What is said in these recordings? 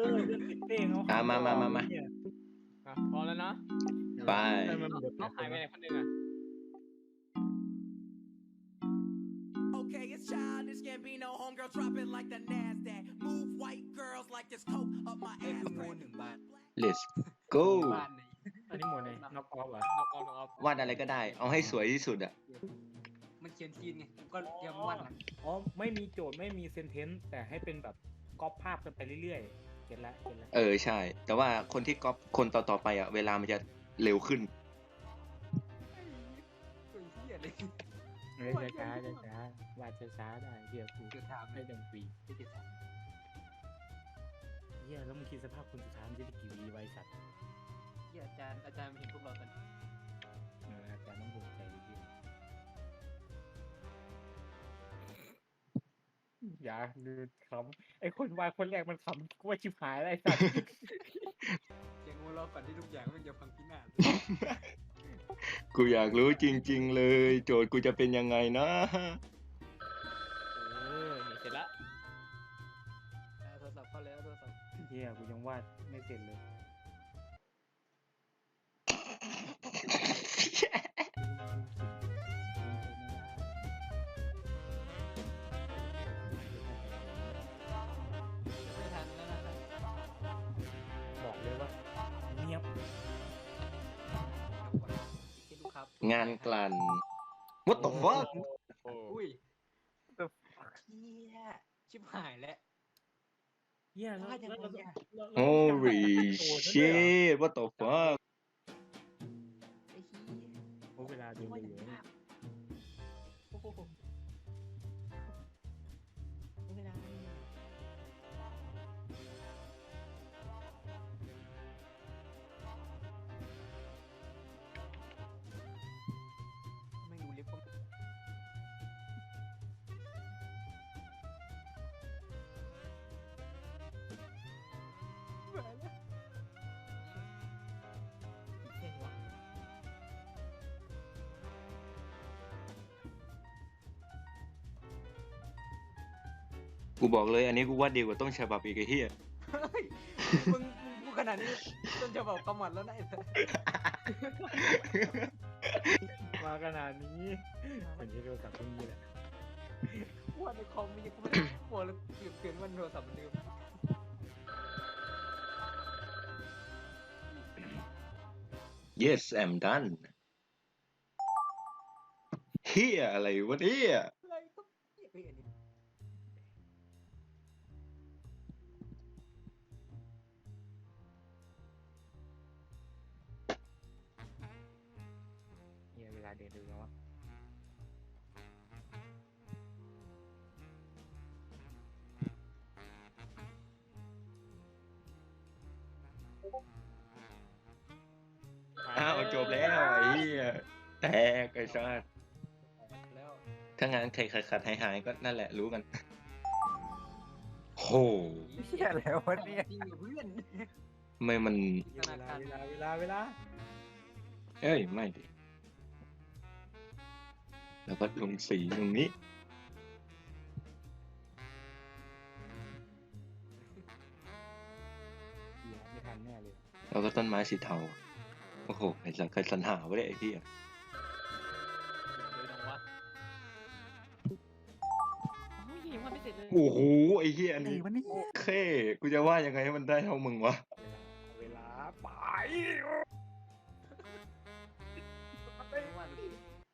อเรื่องติดเป้งเขาอะมามามามา เนี่ยอะพอแล้วเนาะไปแต่มันเหลือน้องหายไปไหนคนหนึงอะ Okay, it's childish Gambino, homegirl, drop it like the Nasdaq. Move white girls like this coke up my ไอ้ ass คืองู crack. หนึ่งบาท let's go บ้านไหนอันนี้หมดเลยน็อกออฟเหรอ นอกออกนอกออกวาดอะไรก็ได้ เอาให้สวยที่สุดอะ มันเขียนซีนไงผมก็เตรียมวาดหนังอ๋อ ไม่มีโจทย์ไม่มีเซนเทนซ์แต่ให้เป็นแบบก๊อปภาพกันไปเรื่อยๆ ก็ตละเก็ตละเออใช่ แต่ว่าคนที่ก๊อปคนต่อๆไปอะเวลามันจะเร็วขึ้นไอ้เหี้ยเลยเออช้าๆช้าๆวาดช้าๆได้เฮียกูเดี๋ยวถามไม่จำปีเดี๋ยวถามเฮียแล้วมึงคิดสภาพคนสุดท้ายมันจะได้กี่วีไว้สัตว์เหี้ยอาจารย์อาจารย์มาเห็นพวกเรากันเอออาจารย์ต้องภูมิใจ อย่าดูขำไอคนวายคนแรกมันขำกูว่าชิบหายอะไรสัตว์เสียงงูเราฝันที่ทุกอย่างมันจะพังพินาศกูอยากรู้จริง ๆ เลย โจทย์กูจะเป็นยังไงนะ งานกลั่น what the fuck โอ้อุ้ยเหี้ยชิบหายแล้ว เฮียแล้วว่าจะแล้วแล้วไงอะแล้ว holy แล้ว shit what the fuck ไอ้เหี้ยโอ้เวลาเดินว่าไปจะเยอะภาพโอ้โห กูบอกเลย อันนี้กูวาดดีกว่าต้นฉบับอีกไอ้เหี้ยเฮ้ยมึงมึงพูดขนาดนี้จนจะบอกกำหมัดแล้วนะไอ้สัสมาขนาดนี้เป็นที่โทรศัพท์พวกนี้แหละว่าในคอมมันยังไม่ได้หัวเลยเปลี่ยนเปลี่ยนวันโทรศัพท์เหมือนเดิม yes I'm done เฮียอะไรวะเนี่ย เฮียเวลาเดินดูแล้ววะอ้าวจบแล้วไอ้เหี้ยแตกไอ้ชาติแล้วถ้างานใครขัดขัดหายหายๆก็นั่นแหละรู้กันโหเฮียแล้ววะเนี่ยจริงเหรอเพื่อนทำไมมัน เวลาเวลาเวลาเวลา เอ้ย ไม่ดิ แล้วก็ลงสีตรงนี้เฮียไม่ทันแน่เลยแล้วก็ต้นไม้สีเทา โอ้โหไอ้สังเคยสัญหาไว้ได้ไอ้เหี้ยเลยน้องวะโอ้ยยังว่าไม่เสร็จเลยโอ้โห ไอ้เหี้ยอันนี้เคกูจะว่ายังไงให้มันได้เท่ามึงวะ เวลาไป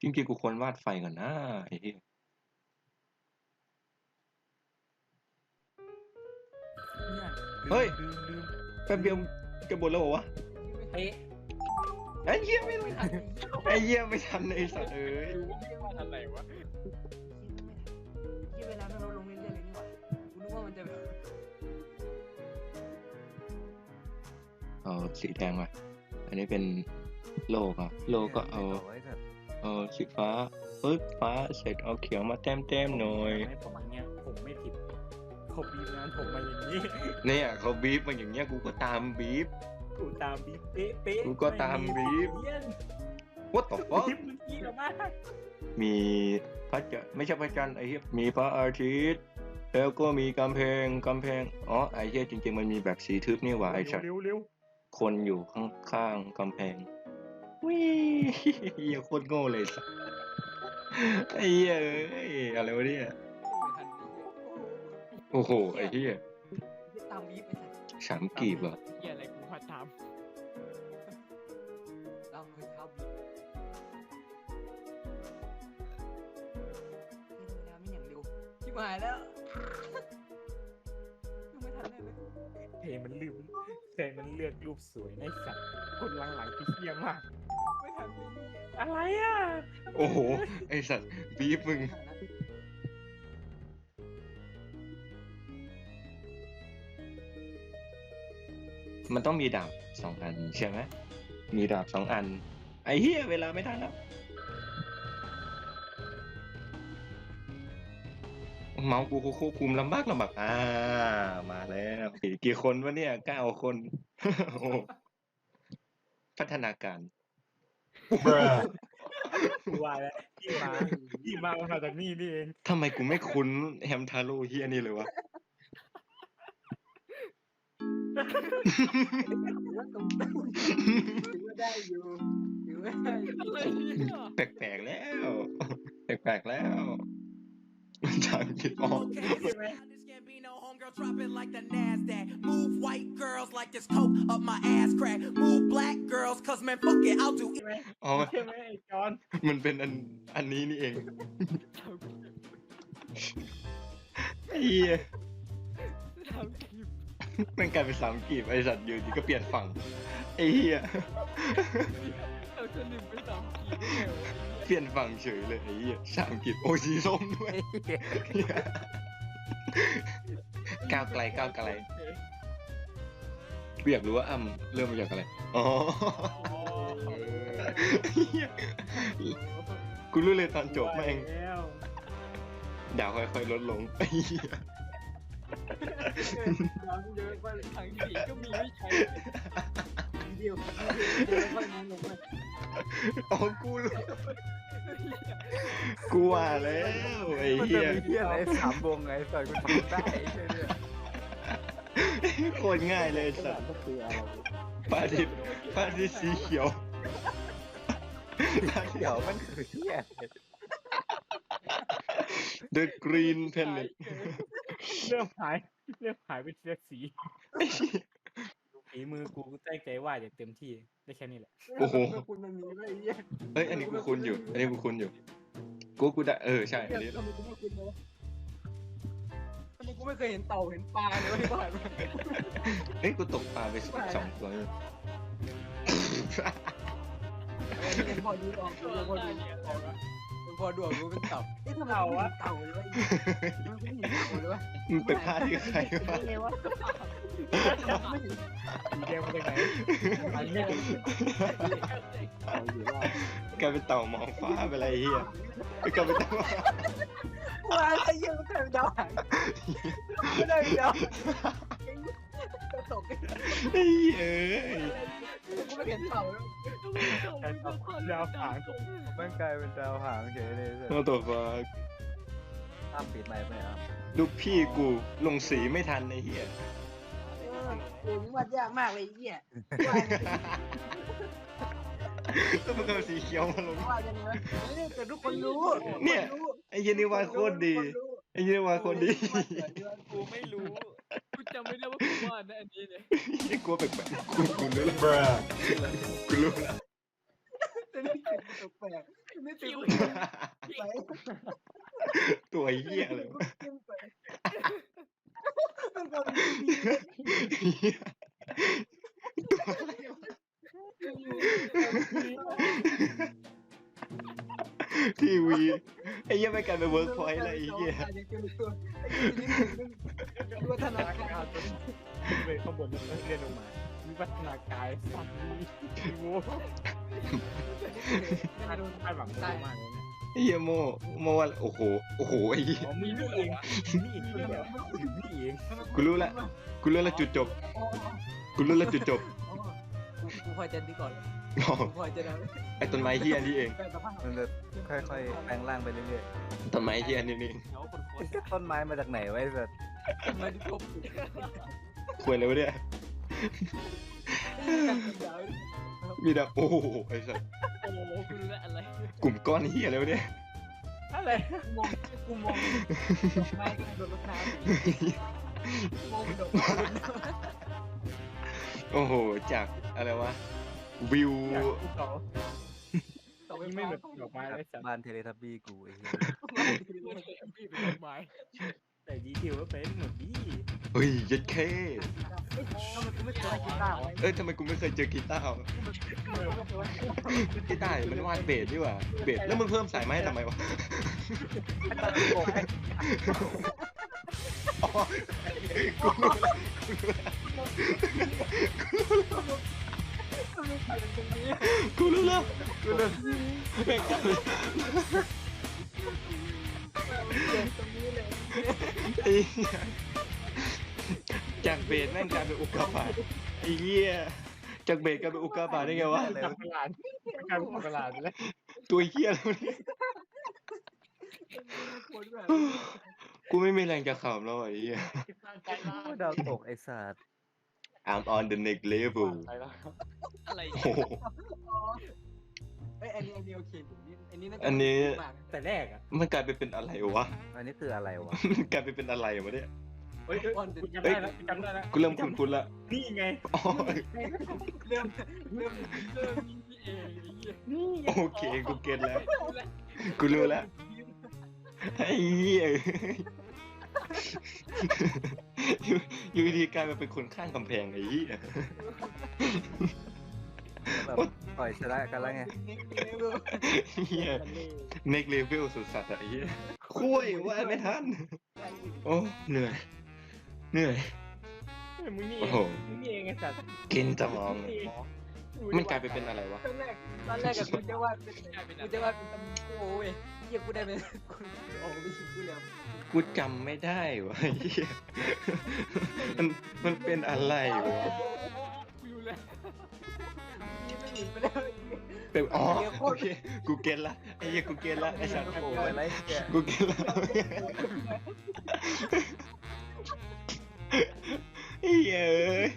จริงๆกูควรวาดไฟก่อนนะไอ้เหี้ยเนี่ยเฮ้ยลืมลืมแป๊บเดียวจะหมดแล้วเหรอวะเป๊ะไอ้เหี้ยไม่ทันไอ้เหี้ยไม่ทันไอ้สัตว์เอ้ย ดูว่าไม่ว่าทันไหนวะที่เวลามันลดลงเรื่อยๆเลยนี่หว่ากูนึกว่ามันจะแบบเอาสีแดงมา อันนี้เป็นโลกอะ โลกก็เอาเอาสีฟ้าปึ๊บฟ้าเสร็จเอาเขียวมาแต้มแต้มๆหน่อยให้ผมอย่างเงี้ยผมไม่ผิดเขาบีบงานผมมาอย่างนี้ เนี่ยเขาบีบมาอย่างเงี้ยกูก็ตามบีบกูตามบีบเป๊ะเป๊ะกูก็ตามบีบเยี่ยน what the fuck บีบเมื่อกี้เหรอมามีพระจันทร์ไม่ใช่พระจันทร์ไอ้เหี้ยมีพระอาทิตย์แล้วก็มีกำแพงกำแพงอ๋อไอ้เหี้ยจริงๆมันมีแบบสีทึบนี่หว่าไอ้สัตว์เร็วเร็วคนอยู่ข้างๆกำแพง วิเหี้ยโคตรโง่เลยสัสไอ้เหี้ยเอ้ยอะไรวะเนี่ยไม่ทันดีโอ้โหไอ้เหี้ยที่ตามบีบไปสัตว์สามกีบเหรอเหี้ยอะไรกูพาตามตามรอยเท้าบีบเห็นเวลาไม่อย่างเร็วชิบหายแล้วยังไม่ทันได้เลยเพลงมันลืมเพลงมันเลือกรูปสวยในะไอ้สัตว์คนหลังๆคือเฮี้ยมากไม่ทันเลย อะไรอะ โอ้โห ไอสัตว์บีบมึง มันต้องมีดาบสองอันใช่ไหมมีดาบสองอัน ไอเหี้ยเวลาไม่ทันแล้ว เมาส์กูควบคุมลำบากลำบากอ่า มาแล้วกี่คนวะเนี่ยเก้าคน โอ้พัฒนาการ ว่าแล้วที่มาที่มามันมาจากนี่นี่เองทำไมกูไม่คุ้นแฮมทาโร่เฮียนี่เลยวะถือว่าได้อยู่ถือว่าได้อยู่อะไรเนี่ยแปลกๆแล้ว แปลกๆแล้วจางคิดออก Okay, it's childish Gambino, homegirl, drop it like the Nasdaq. Move white girls like this coke up my ass crack. Move black girls, cause man, fuck it, I'll do it. อ๋อใช่ไหมไอ้จอนมันเป็นอันอันนี้นี่เองไอ้เหี้ยทำคลิปมันกลายเป็นสามกีบไอสัตว์อยู่ดีก็เปลี่ยนฝั่งไอ้เหี้ยเราจะลืมไปสามกีได้ไงวะเปลี่ยนฝั่งเฉยเลยไอ้เหี้ยสามกีบโอ้ยสีส้มด้วย ก้าวไกลก้าวไกลกูอยากรู้ว่าอ้ำเริ่มมาจากอะไร อ๋อเหี้ยกูรู้เลยตอนจบแม่งแล้วดาวค่อยๆลดลงไอ้เหี้ยน้ำเยอะไปทางที่ดีก็มีไม่ใช้ เดียวเดียวค่อยน้ำลงไปอ๋อกูรู้กูว่าแล้วไอ้เหี้ยเฮียอะไรสามวงไงต่อยกูทำได้ใช่ไหมโคตรง่ายเลยไอ้สัตว์ก็คืออะไรพระอาทิตย์พระอาทิตย์สีเขียวเดี๋ยวมันคือเฮีย The Green Planet เริ่มหาย เริ่มหายเป็นเสียสี ฝีมือกูตั้งใจว่าอย่างเต็มที่ได้แค่นี้แหละโอ้โหคุณมันมีไว้เหี้ยเฮ้ยอันนี้กูคุ้นอยู่ อันนี้กูคุ้นอยู่ กูกูได้เออใช่อันนี้ทำไมกูไม่คุ้นเลยวะทำไมกูไม่เคยเห็นเต่าเห็นปลาเลยวะที่บ้านเฮ้ยกูตกปลาไปสองตัวเลย เห็นพอดูออกดูพอดูออกพอดูออกรู้เป็นเต่าเอ๊ะทำไมกูเห็นเต่าเลยวะทำไมกูเห็นเต่าเลยวะ มันเป็นพลาที่ใครวะไม่ไงวะไม่เห็น สีแดงมาจากไหนอันนี้เอาอยู่ว่ากลายเป็นเต่ามองฟ้าไปอะไรเฮียกลายเป็นเต่าว่าอะไรเยอะมันกลายเป็นดาวหางไม่ได้เป็นดาวจะตกเฮ้ยเอ้ยกูไม่เห็นเต่าเลยยาวหางมันกลายเป็นดาวหางเฉยเลยโอ้ตัวฟ้าอ้ามปิดไมค์ไหมอ้ามลูกพี่กูลงสีไม่ทันไอ้เฮีย เออวาดยากมากเลยไอ้เหี้ยต้องมันก็สีเขียวมาลง วาดยังไงวะเนี่ยแต่ทุกคนรู้เนี่ยไอ้เหี้ยนี่วาดโคตรดีไอ้เหี้ยนี่วาดโคตรดีกูไม่รู้ กูจำไม่ได้ว่ากูวาดนะอันนี้เนี่ยไอ้กลัวแปลกๆกูกูรู้แล้วกูรู้แล้วแต่นี่ติดแปลกๆไม่ติดไปตัวเหี้ยอะไรวะมั นก็มีดีเหี้ยตัวอะไรวะทีวีไอ้เหี้ยไม่กลายเป็นเวิร์กพอยต์เลยไอ้เหี้ยวัฒนาการเลยข้างบนมันเรียนลงมาวิวัฒนาการสัตว์มีมีโว้คาดคาดหวังสูงมากเลยนะไอ้ เหี้ยโมโมว่าโอ้โหโอ้โหไอ้เหี้ยอ๋อมีนี่เองมีนี่เองคนเดียวนี่เองกูรู้ละกูรู้ละจุดจบกูรู้ละจุดจบกูพอจะดีก่อนอ๋อพอจะได้ไอ้ต้นไม้เฮียนี่เองแต่สภาพมันจะค่อยๆแปลงร่างไปเรื่อยต้นไม้เฮียนี่นี่เดี๋ยวคนโคๆตรก็ต้นไม้มาจากไหนไวะไอ้สัตว์มันครบควรเลยวะเนี่ย มีแต่โอ้โหไอ้สัสโอ้โหกูรู้แล้วอะไร กลุ่มก้อนเฮียเลยวะเนี่ยอะไรมองกูมองไม่โดนรถน้ำมองดอกโอ้โหจากอะไรวะวิวอยากภูเขาต่อไปไม่ไม่เหเหมืมืออนนดอกไม้เลยสัตว์บ้านเทเลทับบี้กูไอ้เหี้ยพี่เป็นต้นไม้แต่ดีเทลว่าเป็นเหมือนดีเฮ้ยยัดเคทำไมกูไม่ เคยกีตาร์วะเอ้ยทำไมกูไม่เคยเจอกีตาร์วะกีตาร์มันวาดเบสดีกว่าเบสแล้วมึงเพิ่มสายไม้ทำไมวะอ๋อกูรู้แล้วกูรู้แล้วกูรู้แล้วแม่งไอ้เหี้ย จากเบสแม่งกลายเป็นอุกกาบาตไอ้เหี้ยจากเบสกลายเป็นอุกกาบาตได้ไงวะจับประหลาดกลายเป็นประหลาดไปแล้วตัวเหี้ยแล้วเนี่ยกูไม่มีแรงจะขำแล้วไอ้เหี้ยโอ้ดาวตกไอ้สัตว์ I'm on the next level ไปแล้วอะไรโอ้โหเอ้ยอันนี้อันนี้โอเคอันนี้น่าจะอันนี้แต่แรกอะมันกลายไปเป็นอะไรวะ อันนี้คืออะไรวะ มันกลายไปเป็นอะไรวะเนี่ย เฮ้ยเฮ้ยกูจำได้แล้วกูจำได้แล้วกูเริ่มคุ้นๆละนี่ไงอ๋อเริ่มเริ่มเริ่มนี่เองไอ้เหี้ยนี่ไงโอเคกูเก็ตแล้ว กูรู้แล้วไอ้เหี้ยอยู่อยู่ดีๆกลายมาเป็นคนข้างกำแพงไอ้เหี้ยแบบต่อยชนะกันแล้วไงเหี้ย next level สุดสัตว์อะไอ้เหี้ยคุยว่าไม่ทัน โอ้ เหนื่อย เหนื่อย มึงนี่โอ้เอโห งมึงนี่เองไงสัตว์กินสมองมันกลายไปเป็นอะไรวะ ตอนแรกตอนแรกกับกูจะว่าเป็นกูจะว่าเป็นตำโอ้ยเฮียกูได้เป็นกูออกไปยิงกูแล้วกูจำไม่ได้วะไอ้เหี้ยมันมันเป็นอะไรวะกูรู้แล้วนี่ไม่หนีไปแล้ว เป็นอ๋อโอเคกูเก็ตละไอ้เหี้ยกูเก็ตละไอ้สัตว์โอ้ยไรเนี่ยกูเก็ตละไอ้ เหี้ยเอ้ย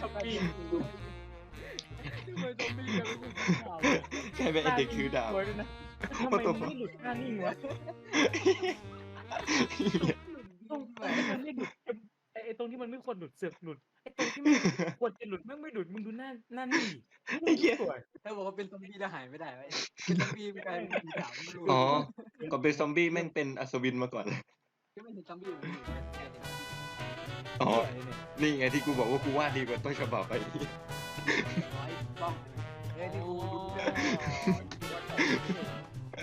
ทำไมทำไมต้องมีกันเป็นข่าวใครเป็นไอเด็กถือดาบสวยด้วยนะทำไมมึงไม่หลุดหน้านิ่งวะตรงไอ้มันไม่หลุดไอ้ไอ้ตรงที่มันไม่ควรหลุดเสือกหลุดไอ้ตรงที่มันควรจะหลุดแม่งไม่หลุดมึงดูหน้าหน้านิ่งดิไอ้เหี้ย สวย ถ้าบอกว่าเป็นซอมบี้แล้วหายไม่ได้ไว้เป็นซอมบี้มันกลายเป็นผีสาวไม่รู้ อ๋อก่อนเป็นซอมบี้แม่งเป็นอัศวินมาก่อน ที่ไม่เห็นซอมบี้มันอยู่อ๋อเนี่ยเนี่ยนี่ไงที่กูบอกว่ากูวาดดีกว่าต้นฉบับไปร้อยต้องเอ้ยนี่กูดูเรื่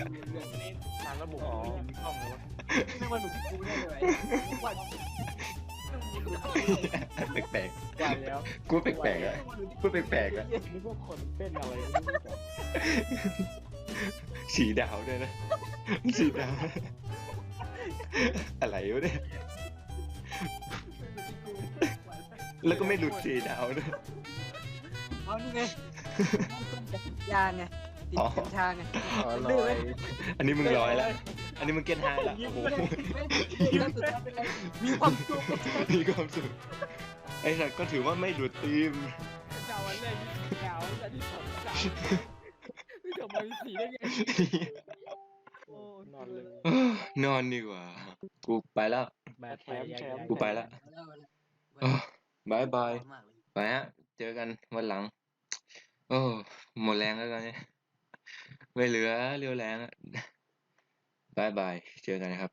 องเรื่องนี่ทางระบบไม่เห็นกล้องเลยวะนี่มันหนุกกูได้เลยว่าแปลกว่าแล้วๆกูว่าแปลกๆอะกูแปลกๆอะนี่พวกคนเป็นอะไรไม่รู้จักสีดาวด้วยนะสีดาว อะไรวะเนี่ย แล้วก็ไม่หลุดสีดาวด้วย เอานี่ไงยาไงติดกัญชาไงอ๋อลอยอันนี้มึงร้อยแล้ว อันนี้มึงเก็ตไฮแล้ว โอ้โหมีความสุขมีความสุข ไอ้สัตว์ก็ถือว่าไม่หลุดธีม ดาววันแรกมีดาวแต่ที่สองดาวไม่จบมามีสีได้ไงโอ้นอนเลยนอนดีกว่า กูไปแล้ว แบบไปย้ายๆกูไปละเออบายบาย ไปฮะ เจอกันวันหลัง โอ้หมดแรงแล้วตอนนี้ไม่เหลือเรียวแรงอะบายบาย เจอกันนะครับ